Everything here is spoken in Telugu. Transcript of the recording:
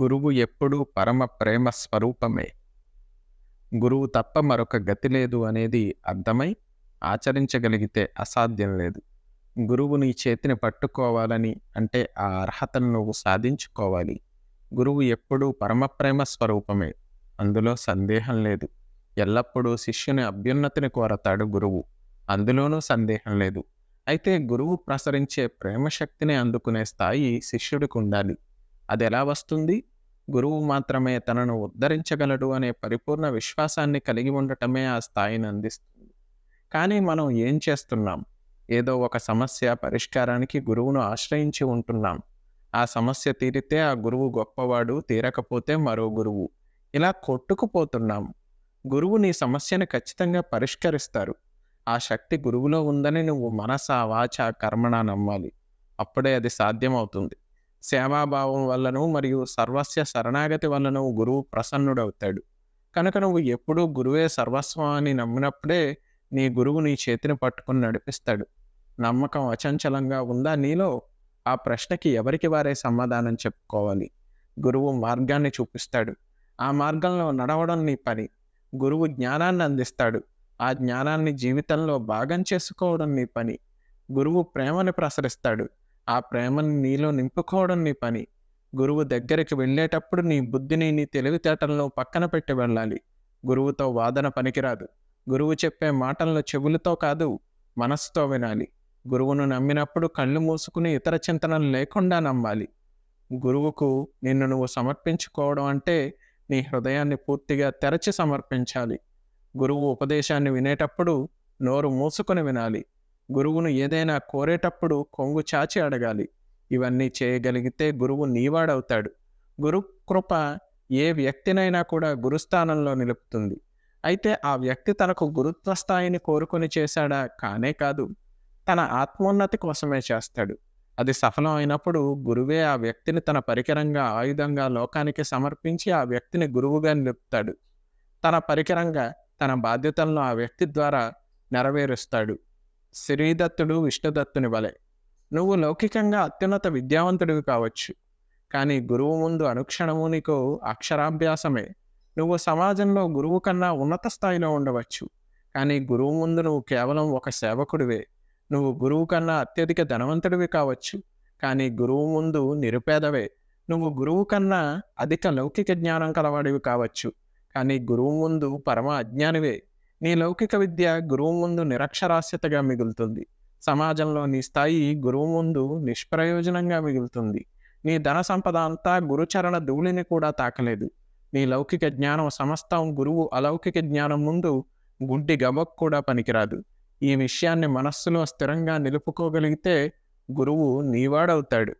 గురువు ఎప్పుడూ పరమ ప్రేమ స్వరూపమే. గురువు తప్ప మరొక గతి లేదు అనేది అర్థమై ఆచరించగలిగితే అసాధ్యం లేదు. గురువు నీ చేతిని పట్టుకోవాలని అంటే ఆ అర్హతను నువ్వు సాధించుకోవాలి. గురువు ఎప్పుడూ పరమప్రేమ స్వరూపమే. అందులో సందేహం లేదు. ఎల్లప్పుడూ శిష్యుని అభ్యున్నతిని కోరతాడు గురువు. అందులోనూ సందేహం లేదు. అయితే గురువు ప్రసరించే ప్రేమ శక్తిని అందుకునే స్థాయి శిష్యుడికి ఉండాలి. అది ఎలా వస్తుంది? గురువు మాత్రమే తనను ఉద్ధరించగలడు అనే పరిపూర్ణ విశ్వాసాన్ని కలిగి ఉండటమే ఆ స్థాయిని అందిస్తుంది. కానీ మనం ఏం చేస్తున్నాం? ఏదో ఒక సమస్య పరిష్కారానికి గురువును ఆశ్రయించి ఉంటున్నాం. ఆ సమస్య తీరితే ఆ గురువు గొప్పవాడు, తీరకపోతే మరో గురువు. ఇలా కొట్టుకుపోతున్నాం. గురువు నీ సమస్యను ఖచ్చితంగా పరిష్కరిస్తారు. ఆ శక్తి గురువులో ఉందని నువ్వు మనస, వాచ, కర్మణ నమ్మాలి. అప్పుడే అది సాధ్యమవుతుంది. సేవాభావం వల్లనూ మరియు సర్వస్య శరణాగతి వల్లనూ గురువు ప్రసన్నుడవుతాడు. కనుక నువ్వు ఎప్పుడూ గురువే సర్వస్వం అని నమ్మినప్పుడే నీ గురువు నీ చేతిని పట్టుకుని నడిపిస్తాడు. నమ్మకం అచంచలంగా ఉందా నీలో? ఆ ప్రశ్నకి ఎవరికి వారే సమాధానం చెప్పుకోవాలి. గురువు మార్గాన్ని చూపిస్తాడు. ఆ మార్గంలో నడవడం నీ పని. గురువు జ్ఞానాన్ని అందిస్తాడు. ఆ జ్ఞానాన్ని జీవితంలో భాగం చేసుకోవడం నీ పని. గురువు ప్రేమని ప్రసరిస్తాడు. ఆ ప్రేమని నీలో నింపుకోవడం నీ పని. గురువు దగ్గరికి వెళ్ళేటప్పుడు నీ బుద్ధిని, నీ తెలివితేటలను పక్కన పెట్టి వెళ్ళాలి. గురువుతో వాదన పనికిరాదు. గురువు చెప్పే మాటలను చెవులతో కాదు, మనస్సుతో వినాలి. గురువును నమ్మినప్పుడు కళ్ళు మూసుకుని ఇతర చింతనలు లేకుండా నమ్మాలి. గురువుకు నిన్ను నువ్వు సమర్పించుకోవడం అంటే నీ హృదయాన్ని పూర్తిగా తెరచి సమర్పించాలి. గురువు ఉపదేశాన్ని వినేటప్పుడు నోరు మూసుకొని వినాలి. గురువును ఏదైనా కోరేటప్పుడు కొంగు చాచి అడగాలి. ఇవన్నీ చేయగలిగితే గురువు నీవాడవుతాడు. గురు కృప ఏ వ్యక్తినైనా కూడా గురుస్థానంలో నిలుపుతుంది. అయితే ఆ వ్యక్తి తనకు గురుత్వ స్థాయిని కోరుకొని చేశాడా? కానే కాదు. తన ఆత్మోన్నతి కోసమే చేస్తాడు. అది సఫలం అయినప్పుడు గురువే ఆ వ్యక్తిని తన పరికరంగా, ఆయుధంగా లోకానికి సమర్పించి ఆ వ్యక్తిని గురువుగా నిలుపుతాడు. తన పరికరంగా తన బాధ్యతలను ఆ వ్యక్తి ద్వారా నెరవేరుస్తాడు. శ్రీదత్తుడు విష్ణుదత్తుని వలె. నువ్వు లౌకికంగా అత్యున్నత విద్యావంతుడివి కావచ్చు. కానీ గురువు ముందు అనుక్షణము నీకు అక్షరాభ్యాసమే. నువ్వు సమాజంలో గురువు కన్నా ఉన్నత స్థాయిలో ఉండవచ్చు. కానీ గురువు ముందు నువ్వు కేవలం ఒక సేవకుడివే. నువ్వు గురువు కన్నా అత్యధిక ధనవంతుడివి కావచ్చు. కానీ గురువు ముందు నిరుపేదవే. నువ్వు గురువు కన్నా అధిక లౌకిక జ్ఞానం కలవాడివి కావచ్చు. కానీ గురువు ముందు పరమ అజ్ఞానివే. నీ లౌకిక విద్య గురువు ముందు నిరక్షరాస్యతగా మిగులుతుంది. సమాజంలో నీ స్థాయి గురువు ముందు నిష్ప్రయోజనంగా మిగులుతుంది. నీ ధన సంపద అంతా గురుచరణ ధూళిని కూడా తాకలేదు. నీ లౌకిక జ్ఞానం సమస్తం గురువు అలౌకిక జ్ఞానం ముందు గుడ్డి గబక్ కూడా పనికిరాదు. ఈ విషయాన్ని మనస్సులో స్థిరంగా నిలుపుకోగలిగితే గురువు నీవాడవుతాడు.